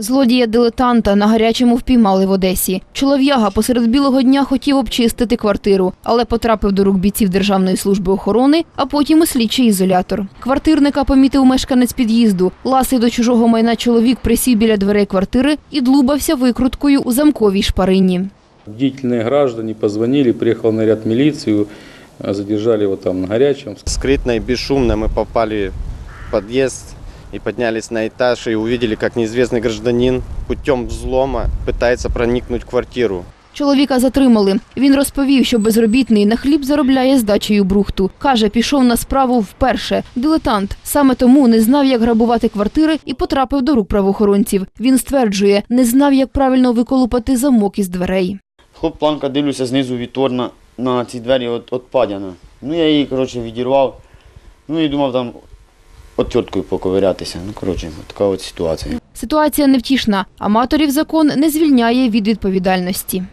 Злодія-дилетанта на гарячому впіймали в Одесі. Чолов'яга посеред білого дня хотів обчистити квартиру, але потрапив до рук бійців Державної служби охорони, а потім у слідчий ізолятор. Квартирника помітив мешканець під'їзду. Ласий до чужого майна чоловік присів біля дверей квартири і длубався викруткою у замковій шпарині. Бдительные граждане позвонили, приехал наряд милицию, а, задержали его там на горячем. Скрытно и бесшумно мы попали в подъезд и поднялись на этаж и увидели, как неизвестный гражданин путем взлома пытается проникнуть в квартиру. Чоловіка затримали. Він розповів, що безробітний на хліб заробляє здачею брухту. Каже, пішов на справу вперше. Дилетант. Саме тому не знав, як грабувати квартири і потрапив до рук правоохоронців. Він стверджує, не знав, як правильно виколупати замок із дверей. Хлоп планка дивлюся знизу відтворна на ці двері от, от падяна. Ну я її коротше відірвав. Ну і думав там отверткою поковирятися. Ну коротше, така от ситуація. Ситуація невтішна. Аматорів закон не звільняє від відповідальності.